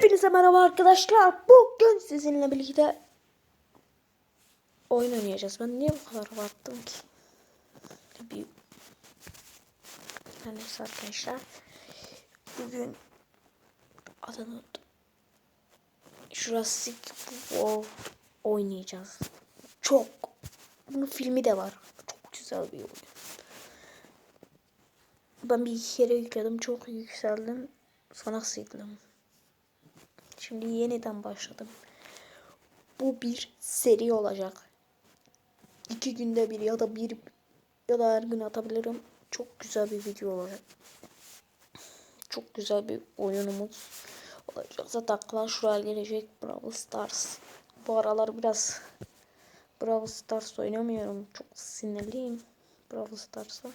Hepinize merhaba arkadaşlar. Bugün sizinle birlikte oyun oynayacağız. Ben niye bu kadar abarttım ki? Bir... Her arkadaşlar. Bugün adını unuttum. Jurassic World oynayacağız. Çok. Bunun filmi de var. Çok güzel bir oyun. Ben bir kere yükledim. Çok yükseldim. Sonra sildim. Şimdi yeniden başladım. Bu bir seri olacak. İki günde bir ya da bir ya da her gün atabilirim. Çok güzel bir video olacak. Çok güzel bir oyunumuz olacak. Zaten Clash Royale gelecek. Brawl Stars. Bu aralar biraz Brawl Stars oynamıyorum. Çok sinirliyim Brawl Stars'a.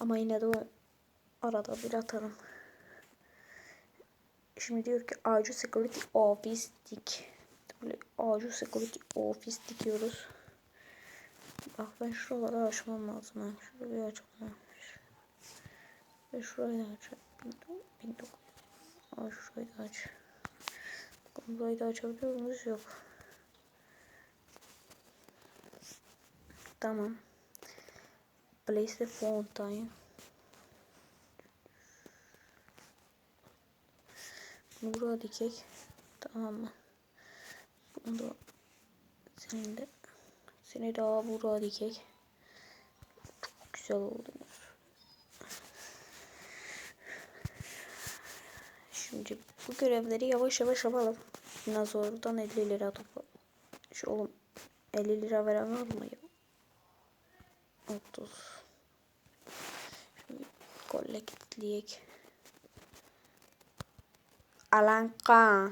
Ama yine de arada bir atarım. Şimdi diyor ki Acil Security Office dik. Böyle Acil Security Office dikiyoruz. Bak ben şuraları açmam lazım. Ben şurayı açmam. Ve şurayı da açacağım. Bindik. Aa şurayı da aç. Bakalım burayı da açabiliyor muyuz? Yok. Tamam. Place the fountain. Buraya dikek. Tamam mı? Bunu da senin de seni daha buraya dikek. Çok güzel oldunuz. Şimdi bu görevleri yavaş yavaş yapalım. Dinozordan 50 lira topla. Şu oğlum 50 lira veren var mı ya? 30. Şimdi kolektleyek. Alanka.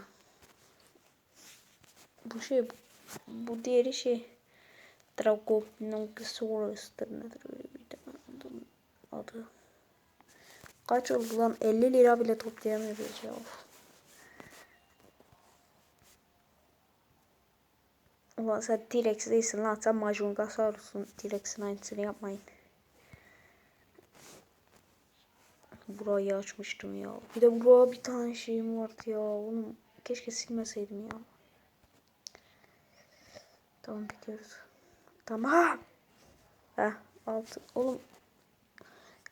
Bu şey bu diğeri şey Dragopnosaurus'tur nedir öyle bir adamın adı. Kaç oldu lan 50 lira bile toplayamıyoruz ya. Ulan sen T-Rex değilsin lan sen Majungasaurus'un T-Rex'in aynısını yapmayın. Burayı açmıştım ya. Bir de buraya bir tane şeyim vardı ya. Onu keşke silmeseydim ya. Tamam bitiyoruz. Tamam. Heh altı. Oğlum.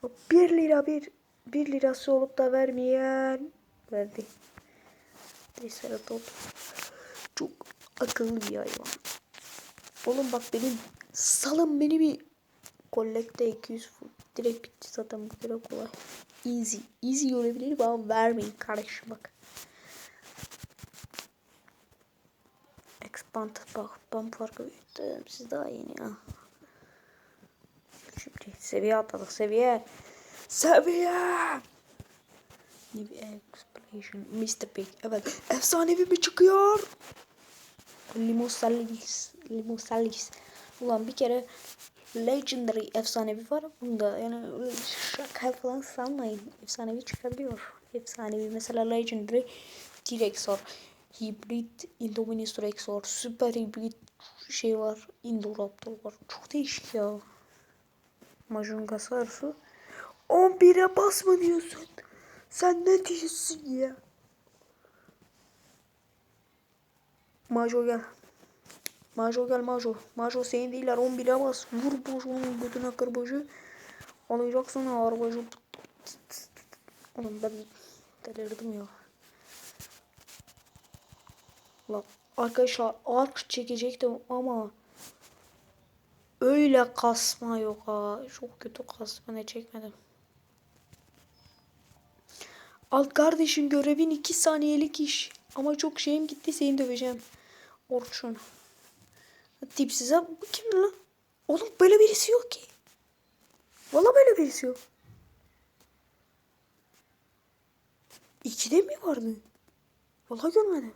Ya bir lira bir. Bir lirası olup da vermeyen. Verdi. Triceratops. Çok akıllı bir hayvan. Oğlum bak benim salın beni bir kollekte 200 foot. Direkt bitti zaten bu kadar kolay. Easy. Easy olabilir ama vermeyin kardeşim bak. Expand bak ben farkı büyüttüm. Siz daha yeni ya. Şimdi seviye atladık seviye. Seviye. New Exploration. Mr. Pig. Evet. Efsanevi mi çıkıyor? Limosalis. Limosalis. Ulan bir kere Legendary efsanevi var. Bunda yani şaka falan sanmayın. Efsanevi çıkabiliyor. Efsanevi mesela Legendary T-Rex var. Hibrit Indominus Rex var. Süper hibrit şey var. Indoraptor var. Çok değişik ya. Majunga sarısı. 11'e basma diyorsun. Sen ne diyorsun ya? Majo gel. Majo gel Majo. Majo senin değiller 11'e bas. Vur Majo'nun götüne kır boşu. Alacaksın arabacı. Oğlum ben delirdim ya. Lan arkadaşlar ark çekecektim ama öyle kasma yok ha. Çok kötü kasma ne çekmedim. Alt kardeşim görevin 2 saniyelik iş. Ama çok şeyim gitti seni döveceğim. Orçun. Tipsize bu kim lan? Oğlum böyle birisi yok ki. Valla böyle birisi yok. İkide mi vardı? Valla görmedim.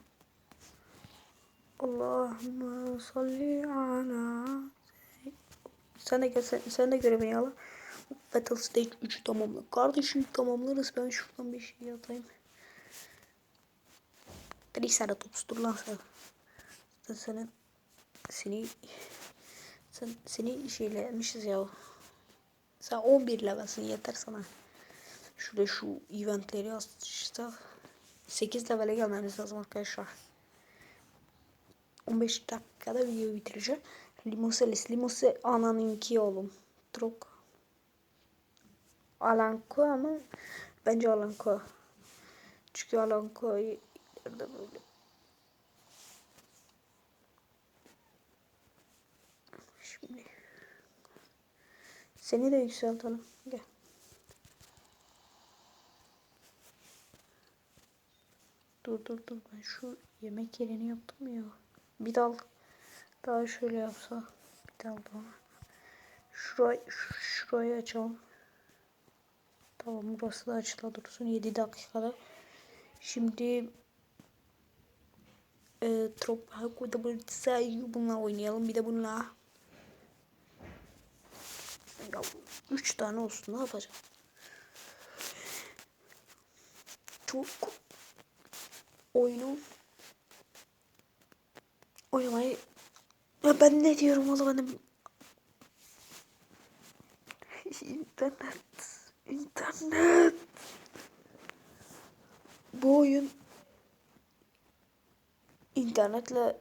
Allahümme salli ala sen de gel sen, sen de görevini al. Battle Stage 3 tamamla. Kardeşim tamamlarız. Ben şuradan bir şey atayım. Triceratops dur lan. Sen senin seni sen seni şeylemişiz ya. Sen 11 levelsin yeter sana. Şurada şu eventleri açtık. 8 levele gelmemiz lazım arkadaşlar. 15 dakikada videoyu bitireceğim. Limoselis. Limose ananınki oğlum. Çok. Alanko ama bence Alanko. Çünkü Alanko yerde böyle. Şimdi seni de yükseltelim. Gel. Dur dur dur ben şu yemek yerini yaptım ya. Bir dal daha şöyle yapsa. Bir dal daha. Şurayı, şurayı açalım. Tamam burası da açıla dursun 7 dakikada. Şimdi e, Trop Haku'da böyle sayı bununla oynayalım. Bir de bununla ya, 3 tane olsun ne yapacağım? Çok oyunu oynamayı ya ben ne diyorum oğlum benim internet internet. Bu oyun internetle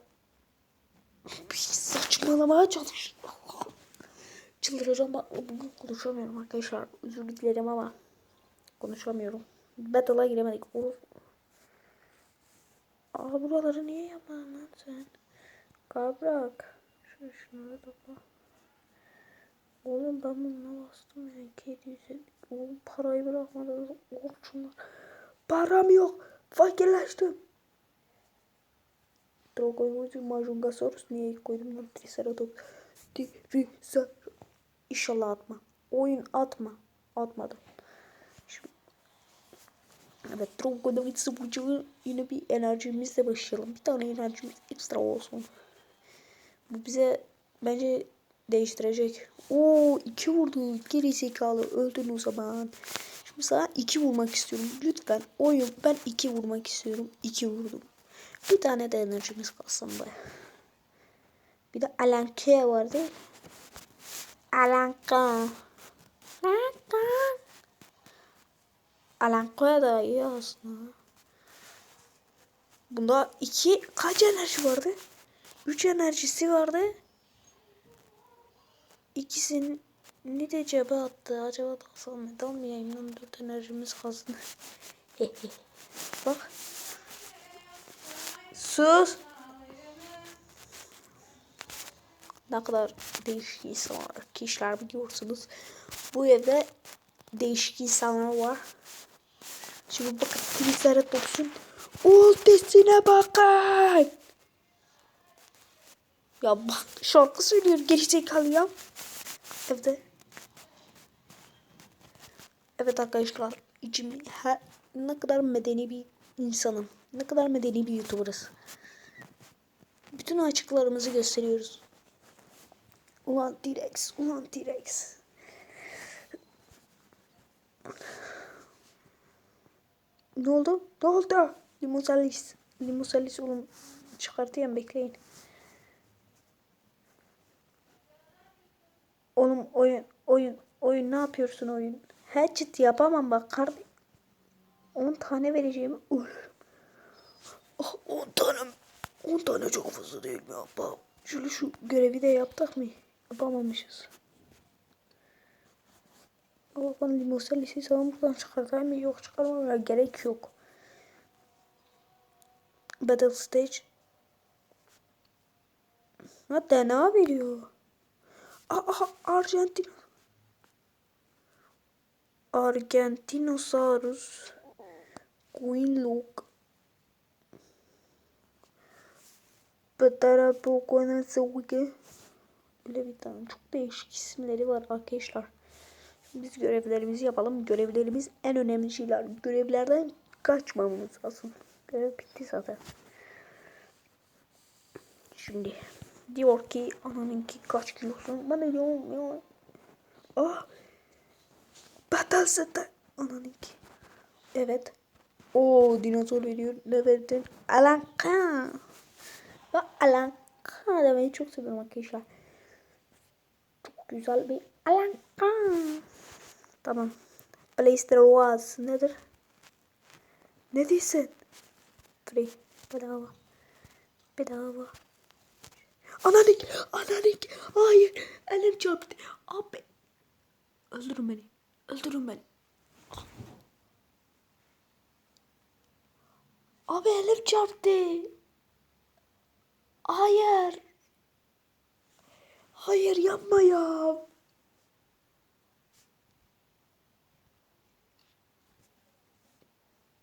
bir saçmalamaya çalış çıldıracağım bak bugün konuşamıyorum arkadaşlar özür dilerim ama konuşamıyorum battle'a giremedik olur Aa buraları niye yapmadın lan sen? Kabrak. Şunu şunları topla. Oğlum ben bununla bastım ya. 200 Oğlum parayı bırakmadı. Orçunlar. Param yok. Fakirleştim. Drogoymucu Majungasaurus niye koydum lan? Triceratops. Triceratops. İnşallah atma. Oyun atma. Atmadım. Şimdi Evet ve Sıvıcı'nın yine bir enerjimizle başlayalım. Bir tane enerjimiz ekstra olsun. Bu bize bence değiştirecek. Oo iki vurdu. Geri zekalı öldün o zaman. Şimdi sana iki vurmak istiyorum. Lütfen oyun ben iki vurmak istiyorum. İki vurdum. Bir tane de enerjimiz kalsın be. Bir de Alan vardı. Alan K. Alan K. Alankoya da iyi aslında. Bunda iki kaç enerji vardı? Üç enerjisi vardı. İkisini de cebe attı. Acaba dalsam mı? Dalmayayım lan. Dört enerjimiz kalsın. Bak. Sus. Ne kadar değişik insanlar, kişiler biliyorsunuz. Bu evde değişik insanlar var. Şimdi bakın Triceratops'un ultisine bakın. Ya bak şarkı söylüyor gerizekalı ya. Evet. Evet arkadaşlar içim her, ne kadar medeni bir insanım. Ne kadar medeni bir youtuberız. Bütün açıklarımızı gösteriyoruz. Ulan T-Rex, ulan T-Rex. Ne oldu? Ne oldu? Limosalis. Limosalis oğlum çıkartayım bekleyin. Oğlum oyun oyun oyun ne yapıyorsun oyun? Hatchet yapamam bak kardeşim. 10 tane vereceğim ölürüm. Oh, 10 tane 10 tane çok fazla değil mi abba? Şöyle şu görevi de yaptık mı? Yapamamışız. Ama ben limosel sana buradan çıkartayım mı? Yok çıkarmamaya gerek yok. Battle Stage. Ha DNA veriyor. Aa Arjantin. Argentinosaurus. Queen Luke. Patara Sauge. Öyle bir tane çok değişik isimleri var arkadaşlar. Biz görevlerimizi yapalım. Görevlerimiz en önemli şeyler. Görevlerden kaçmamamız lazım. Görev bitti zaten. Şimdi diyor ki ananınki kaç kilosun? De diyorum ya. Ah. Battle sete. Ananınki. Evet. O dinozor veriyor. Ne verdin? Alanka. Ve Alanka demeyi çok seviyorum arkadaşlar. Güzel bir Alanka. Tamam. Blaster was nedir? Ne diyorsun? Free. Bedava. Bedava. Ananik. Ananik. Hayır. Elim çarptı. Abi. Öldürün beni. Öldürün beni. Abi elim çarptı. Hayır. Hayır yapma ya.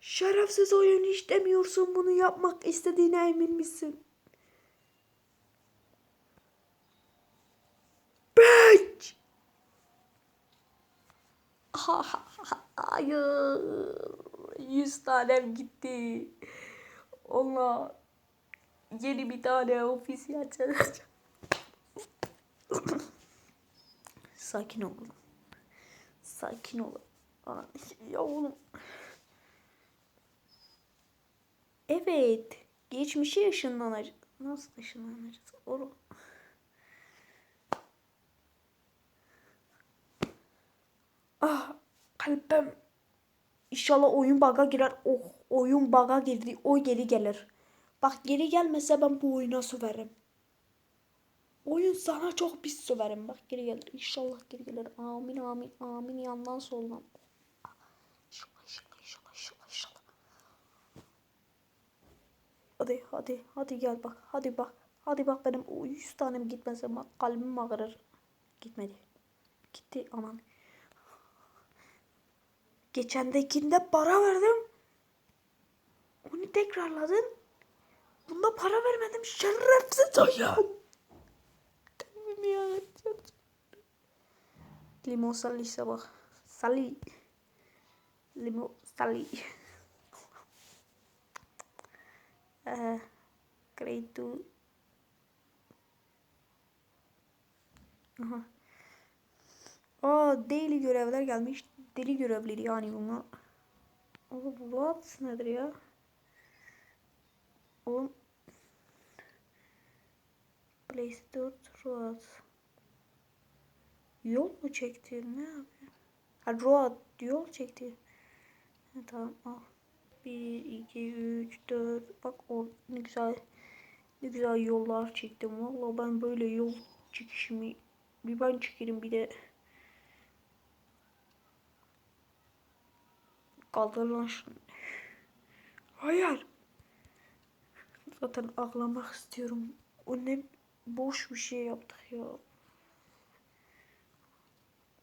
Şerefsiz oyun istemiyorsun bunu yapmak istediğine emin misin? Bitch! Hayır. Yüz tanem gitti. Allah. Yeni bir tane ofis açacağım. Sakin ol. Sakin ol. Aa, Ya oğlum. Evet. Geçmişe ışınlanacağız. Nasıl ışınlanacağız? Oğlum. Ah kalbim. İnşallah oyun bug'a girer. Oh oyun bug'a girdi. O geri gelir. Bak geri gelmese ben bu oyuna söverim. Oyun sana çok pis söverim. Bak geri gelir. İnşallah geri gelir. Amin amin amin yandan soldan. İnşallah inşallah inşallah inşallah inşallah. Hadi hadi hadi gel bak. Hadi bak. Hadi bak benim o 100 tanem gitmese bak kalbim ağrır. Gitmedi. Gitti aman. Geçendekinde para verdim. Onu tekrarladın. Bunda para vermedim. Şerefsiz oyun. Ya. Limon salisa bak. Sali. Limon sali. Ee, Kreditu. Aha. Aa daily görevler gelmiş. Deli görevleri yani bunlar. Oğlum what nedir ya? Oğlum Play Store Road. Yol mu çekti? Ne yapıyor? Ha Road yol çekti. Ha, tamam al. 1, 2, 3, 4. Bak o ne güzel ne güzel yollar çektim. Valla ben böyle yol çekişimi bir ben çekerim bir de Kaldır lan şunu. Hayır. Zaten ağlamak istiyorum. O ne boş bir şey yaptık ya.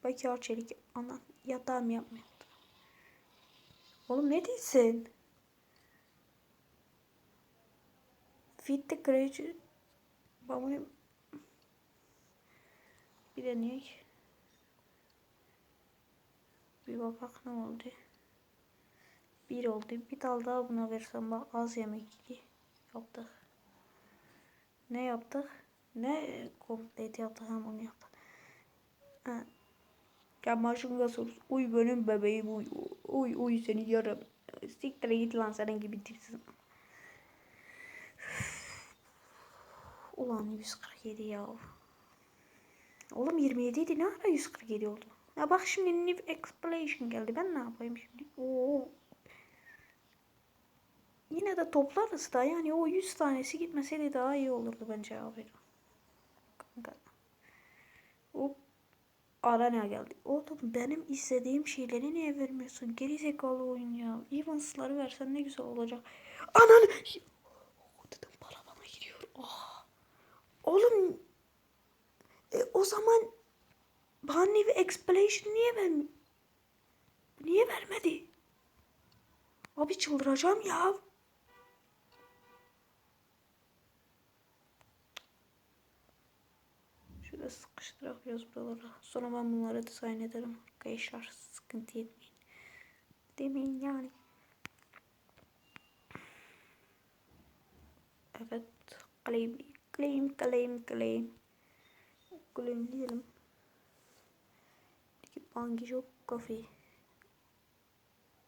Belki Arçelik anan yatağım yapmıyor. Oğlum ne diyorsun? Fit the creature. Ben bunu bir deneyek. Bir bakak ne oldu. Bir oldu. Bir dal daha buna versem bak az yemek. Yaptık. Ne yaptık? Ne komplet yaptık hem onu yaptık. Ha. Gel maşın gasol. Uy benim bebeğim uy. Uy uy seni yarım. Siktir git lan senin gibi tipsin. Ulan 147 ya. Oğlum 27 idi ne ara 147 oldu? Ya bak şimdi new explanation geldi. Ben ne yapayım şimdi? Oo. Yine de toplarız da yani o 100 tanesi gitmeseydi daha iyi olurdu bence abi. Hop. Ara ne geldi? Oğlum benim istediğim şeyleri niye vermiyorsun? Geri zekalı oyun ya. Evans'ları versen ne güzel olacak. Ananı. Oh, dedim para bana gidiyor. Oh. Oğlum. E, o zaman bana bir explanation niye vermiyor? Niye vermedi? Abi çıldıracağım ya. Şöyle sıkıştırak biraz buralara. Sonra ben bunları dizayn ederim. Arkadaşlar sıkıntı etmeyin. Demeyin yani. Evet. Claim, claim, claim, claim. Claim diyelim. Bangi çok kafe.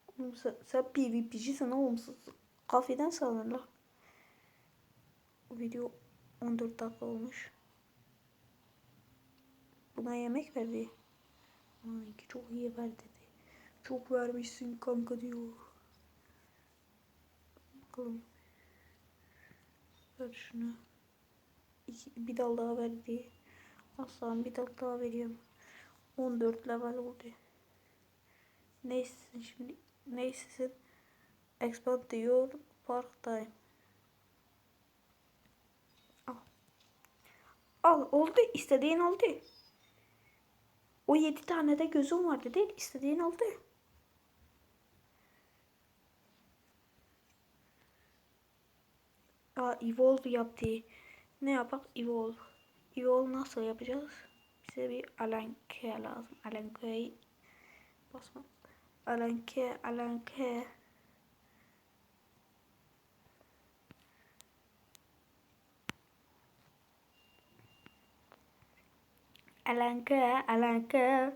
Oğlum sen, sen PvP'cisin oğlum. Kafeden sanırlar. Video 14 dakika olmuş. Buna yemek verdi. Ay ki çok iyi verdi dedi. Çok vermişsin kanka diyor. Bakalım. Ver şunu. İki, bir dal daha verdi. Aslan bir dal daha veriyorum. 14 level oldu. Neyse şimdi neyse expand diyor park time. Al. Al oldu istediğin oldu. O 7 tane de gözüm vardı değil istediğin oldu. Aa, evolve yaptı. Ne yapak? Evolve. Evolve nasıl yapacağız? Bize bir alanke lazım. Alanke'yi basma. Alanke, alanke. Alanke, alanke.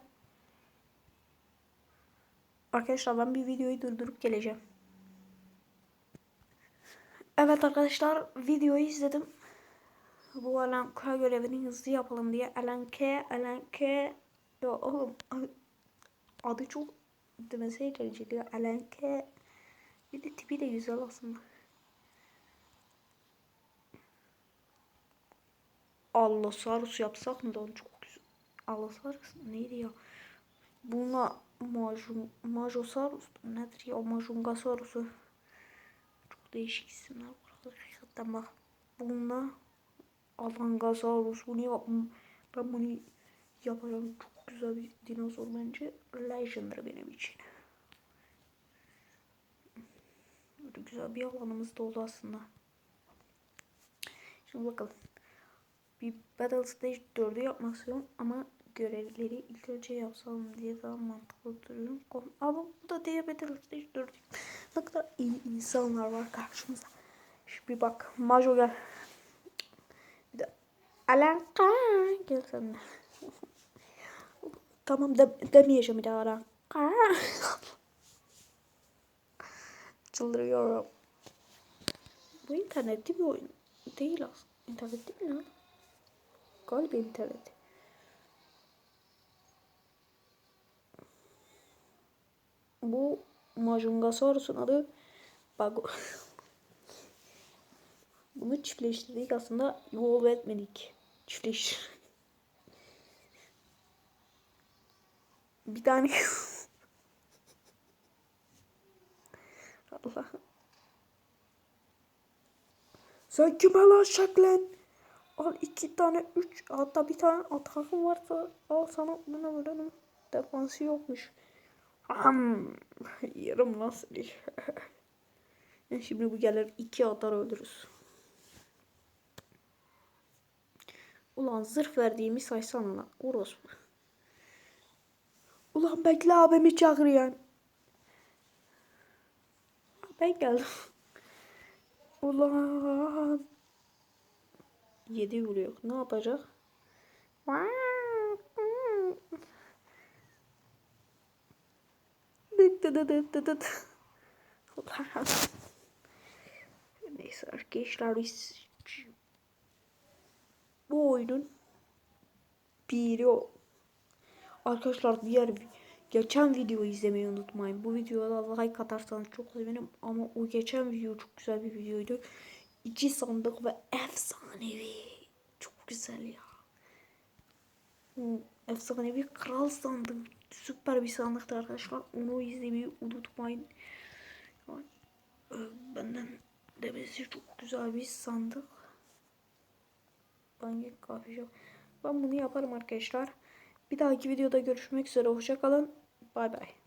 Arkadaşlar ben bir videoyu durdurup geleceğim. Evet arkadaşlar videoyu izledim. Bu Alan K görevini hızlı yapalım diye. Alan K, Alan K. Ya oğlum adı çok demesi eğlenceli. Alan K. Bir de tipi de güzel aslında. Allosaurus yapsak mı da onu çok. Allosaurus neydi ya? Bununla Majun, Majosaurus nedir ya? Majungasaurus'u. Çok değişik isimler var. Hakikaten bak. Bununla Alangasaurus bunu yapmam. Ben bunu yapacağım. Çok güzel bir dinozor bence. Legendary benim için. Böyle güzel bir alanımız da oldu aslında. Şimdi bakalım. Bir Battle Stage 4'ü yapmak istiyorum ama görevleri ilk önce yapsam diye daha mantıklı duruyorum. Ama bu da diye Battle Stage 4 ne kadar iyi insanlar var karşımızda. Şu bir bak. Majo gel. Bir de Alanka gel sen de. tamam de, demeyeceğim bir daha Alanka. Çıldırıyorum. Bu internetli bir oyun değil aslında. İnternet değil mi lan? Galiba internet. Bu Majungasaurus'un adı Bago. Bunu çiftleştirdik aslında evolve etmedik. Çiftleştir. Bir tane Allah. Sen kime lan şaklen? Al iki tane, üç, hatta bir tane atakım varsa al sana bunu verelim. Defansı yokmuş. Am, yarım nasıl? Şimdi bu gelir iki atar ölürüz. Ulan zırh verdiğimi saysana lan. Orospu. Ulan bekle abimi çağırıyor. Ben geldim. Ulan. Yedi vuruyor. Ne yapacak? Neyse arkadaşlar biz bu oyunun biri o. Arkadaşlar diğer geçen videoyu izlemeyi unutmayın. Bu videoda like atarsanız çok sevinirim ama o geçen video çok güzel bir videoydu. İki sandık ve efsanevi. Çok güzel ya. Efsanevi kral sandım. Süper bir sandıktı arkadaşlar. Onu izlemeyi unutmayın. Benden demesi çok güzel bir sandık. Bangi kahve shop. Ben bunu yaparım arkadaşlar. Bir dahaki videoda görüşmek üzere. Hoşçakalın. Bay bay.